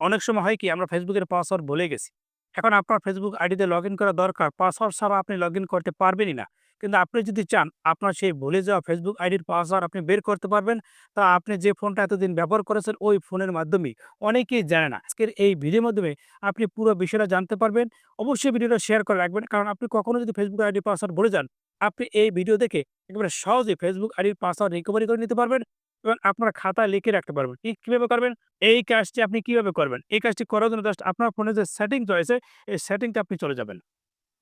অনেক সময় হয় কি আমরা ফেসবুকের পাসওয়ার্ড ভুলে গেছি। এখন আপনার ফেসবুক আইডিতে লগইন করা দরকার। পাসওয়ার্ড ছাড়া আপনি লগইন করতে পারবেনই না। কিন্তু আপনি যদি চান আপনার সেই ভুলে যাওয়া ফেসবুক আইডির পাসওয়ার্ড আপনি বের করতে পারবেন। তা আপনি যে ফোনটা এতদিন ব্যবহার করেছেন ওই ফোনের মাধ্যমে অনেকেই জানে না। আজকের এই ভিডিওর মাধ্যমে আপনি পুরো বিষয়টা জানতে পারবেন। অবশ্যই ভিডিওটা শেয়ার করে রাখবেন। কারণ আপনি কখনো যদি ফেসবুক আইডির পাসওয়ার্ড ভুলে যান, আপনি এই ভিডিও দেখে একেবারে সহজেই ফেসবুক আইডির পাসওয়ার্ড রিকভারি করে নিতে পারবেন এবং আপনার খাতায় লিখে রাখতে পারবেন। কি কীভাবে করবেন? এই কাজটি আপনি কীভাবে করবেন? এই কাজটি করার জন্য জাস্ট আপনার ফোনে যে সেটিংস রয়েছে, এই সেটিংসে আপনি চলে যাবেন।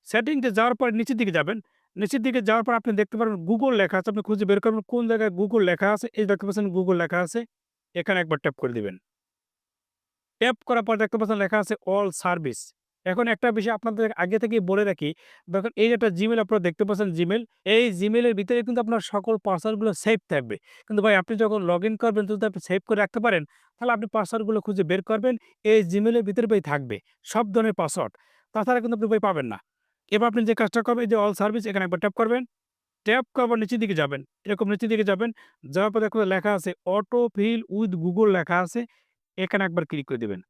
সেটিংসে যাওয়ার পর নিচের দিকে যাবেন। নিচের দিকে যাওয়ার পর আপনি দেখতে পারবেন গুগল লেখা আছে। আপনি খুঁজে বের করবেন কোন জায়গায় গুগল লেখা আছে। এই দেখতে পাচ্ছেন গুগল লেখা আছে। এখানে একবার ট্যাপ করে দিবেন। ট্যাপ করার পর দেখতে পাচ্ছেন লেখা আছে অল সার্ভিস। এখন একটা বিষয় আপনাদের আগে থেকেই বলে রাখি, দেখুন এই যে একটা জিমেল আপনারা দেখতে পাচ্ছেন জিমেল এই জিমেলের ভিতরে কিন্তু আপনার সকল পাসওয়ার্ডগুলো সেভ থাকবে। কিন্তু ভাই আপনি যখন লগ ইন করবেন যদি আপনি সেভ করে রাখতে পারেন, তাহলে আপনি পাসওয়ার্ডগুলো খুঁজে বের করবেন। এই জিমেলের ভিতরে ভাই থাকবে সব ধরনের পাসওয়ার্ড। তাছাড়া কিন্তু আপনি ভাই পাবেন না। এবার আপনি যে কাজটা করবেন যে অল সার্ভিস এখানে একবার ট্যাপ করবেন। ট্যাপ করার পর নিচের দিকে যাবেন। এরকম নিচের দিকে যাবেন। যাওয়ার পর দেখবেন লেখা আছে অটো ফিল উইথ গুগল লেখা আছে। এখানে একবার ক্লিক করে দিবেন।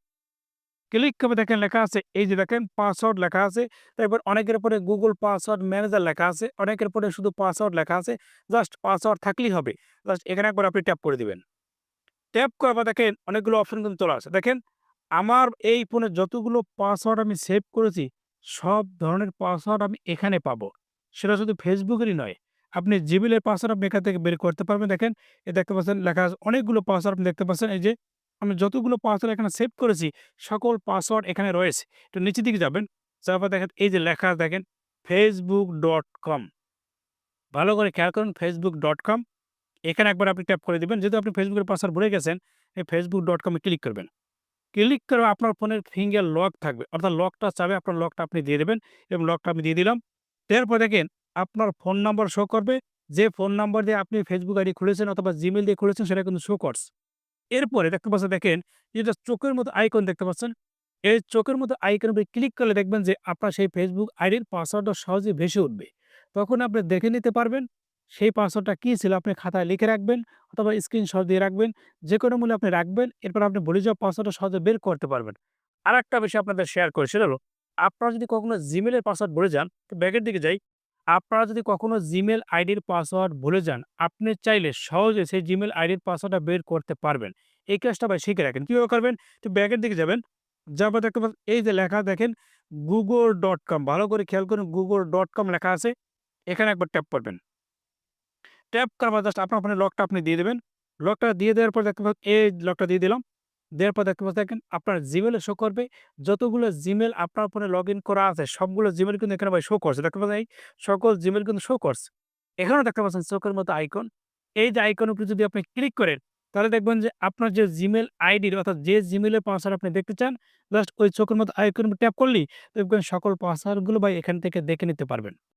ক্লিক করে দেখেন লেখা আছে এই যে দেখেন পাসওয়ার্ড লেখা আছে। তারপর অনেকের পরে গুগল পাসওয়ার্ড ম্যানেজার লেখা আছে। অনেকের পরে শুধু পাসওয়ার্ড লেখা আছে। জাস্ট পাসওয়ার্ড থাকলেই হবে। জাস্ট এখানে একবার আপনি ট্যাপ করে দিবেন। ট্যাপ করার পর দেখেন অনেকগুলো অপশন কিন্তু চলে আসে। দেখেন আমার এই ফোনে যতগুলো পাসওয়ার্ড আমি সেভ করেছি, সব ধরনের পাসওয়ার্ড আমি এখানে পাবো। সেটা শুধু ফেসবুকেরই নয়। আপনি জিমেইলের পাসওয়ার্ড আপনি এখান থেকে বের করতে পারবেন। দেখেন এই দেখতে পাচ্ছেন লেখা আছে অনেকগুলো পাসওয়ার্ড আপনি দেখতে পাচ্ছেন এই যে আমি যতগুলো পাসওয়ার্ড এখানে সেভ করেছি, সকল পাসওয়ার্ড এখানে রয়েছে। একটু নিচের দিকে যাবেন। যাওয়ার পর দেখেন এই যে লেখা দেখেন facebook.com ভালো করে খেয়াল করুন facebook.com এখানে একবার আপনি ট্যাপ করে দিবেন। যেহেতু আপনি ফেসবুকের পাসওয়ার্ড ভুলে গেছেন, এই facebook.com এ ক্লিক করবেন। ক্লিক করে আপনার ফোনের ফিঙ্গার লক থাকবে। অর্থাৎ লকটা চাবে আপনার লকটা আপনি দিয়ে দেবেন এবং লকটা আমি দিয়ে দিলাম। দেওয়ার পর দেখেন আপনার ফোন নাম্বার শো করবে। যে ফোন নাম্বার দিয়ে আপনি ফেসবুক আইডি খুলেছেন অথবা জিমেল দিয়ে খুলেছেন সেটা কিন্তু শো করছে। এরপরে দেখতে পাচ্ছেন দেখেন যেটা চোখের মতো আইকন দেখতে পাচ্ছেন। এই চোখের মতো আইকনের উপরে ক্লিক করলে দেখবেন যে আপনার সেই ফেসবুক আইডির পাসওয়ার্ডটা সহজেই ভেসে উঠবে। তখন আপনি দেখে নিতে পারবেন সেই পাসওয়ার্ডটা কী ছিল আপনি খাতায় লিখে রাখবেন অথবা স্ক্রিনশট দিয়ে রাখবেন। যেকোনো মূল্যে আপনি রাখবেন। এরপর আপনি ভুলে যাওয়া পাসওয়ার্ডটা সহজে বের করতে পারবেন। আরেকটা বিষয় আপনাদের শেয়ার করি সেটা হলো আপনারা যদি কখনো জিমেলের পাসওয়ার্ড বলে যান, তো ব্যাগের দিকে যাই। আপনারা যদি কখনো জিমেল আইডির পাসওয়ার্ড ভুলে যান, আপনি চাইলে সহজে সেই জিমেল আইডির পাসওয়ার্ডটা বের করতে পারবেন। এই কাজটা ভাই শিখে রাখেন। কীভাবে করবেন? একটু ব্যাগের দিকে যাবেন। পর দেখতে পাচ্ছেন এই যে লেখা দেখেন গুগল ডট কম ভালো করে খেয়াল করুন গুগল ডট কম লেখা আছে। এখানে একবার ট্যাপ করবেন। ট্যাপ করার পর জাস্ট আপনার ফোনের লকটা আপনি দিয়ে দেবেন লকটা দিয়ে দেওয়ার পর দেখতে পাচ্ছেন এই লকটা দিয়ে দিলাম। দেওয়ার পর দেখতে দেখেন আপনার জিমেইলে শো করবে। যতগুলো জিমেইল আপনার ফোনে লগইন করা আছে সবগুলো জিমেইল কিন্তু এখানে ভাই শো করছে। দেখতে পাচ্ছেন এই সকল জিমেইল কিন্তু শো করছে। এখানেও দেখতে পাচ্ছেন চোখের মতো আইকন। এই যে আইকন উপরে যদি আপনি ক্লিক করেন, তাহলে দেখবেন যে আপনার যে জিমেল আইডির অর্থাৎ যে জিমেইলের পাসওয়ার্ড আপনি দেখতে চান, জাস্ট ওই চোখের মতো আইকন ট্যাপ করলেই দেখবেন সকল পাসওয়ার্ডগুলো ভাই এখান থেকে দেখে নিতে পারবেন।